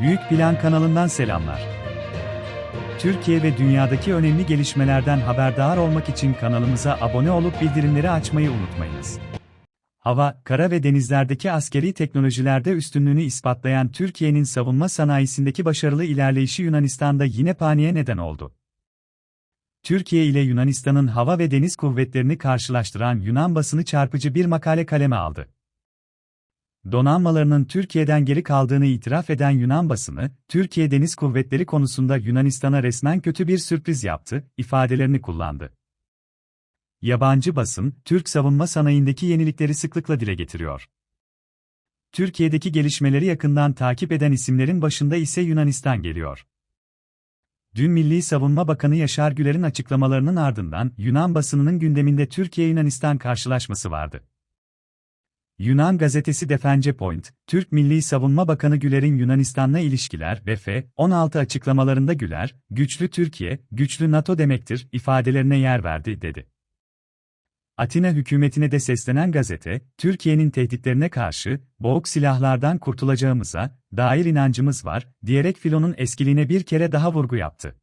Büyük Plan kanalından selamlar. Türkiye ve dünyadaki önemli gelişmelerden haberdar olmak için kanalımıza abone olup bildirimleri açmayı unutmayınız. Hava, kara ve denizlerdeki askeri teknolojilerde üstünlüğünü ispatlayan Türkiye'nin savunma sanayisindeki başarılı ilerleyişi Yunanistan'da yine paniğe neden oldu. Türkiye ile Yunanistan'ın hava ve deniz kuvvetlerini karşılaştıran Yunan basını çarpıcı bir makale kaleme aldı. Donanmalarının Türkiye'den geri kaldığını itiraf eden Yunan basını, Türkiye Deniz Kuvvetleri konusunda Yunanistan'a resmen kötü bir sürpriz yaptı, ifadelerini kullandı. Yabancı basın, Türk savunma sanayindeki yenilikleri sıklıkla dile getiriyor. Türkiye'deki gelişmeleri yakından takip eden isimlerin başında ise Yunanistan geliyor. Dün Milli Savunma Bakanı Yaşar Güler'in açıklamalarının ardından Yunan basınının gündeminde Türkiye-Yunanistan karşılaşması vardı. Yunan gazetesi Defence Point, Türk Milli Savunma Bakanı Güler'in Yunanistan'la ilişkiler ve F-16 açıklamalarında Güler, güçlü Türkiye, güçlü NATO demektir ifadelerine yer verdi, dedi. Atina hükümetine de seslenen gazete, Türkiye'nin tehditlerine karşı, boğuk silahlardan kurtulacağımıza dair inancımız var, diyerek filonun eskiliğine bir kere daha vurgu yaptı.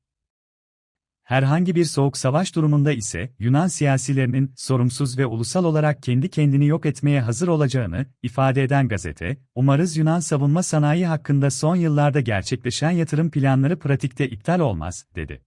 Herhangi bir soğuk savaş durumunda ise Yunan siyasilerinin sorumsuz ve ulusal olarak kendi kendini yok etmeye hazır olacağını ifade eden gazete, umarız Yunan savunma sanayi hakkında son yıllarda gerçekleşen yatırım planları pratikte iptal olmaz, dedi.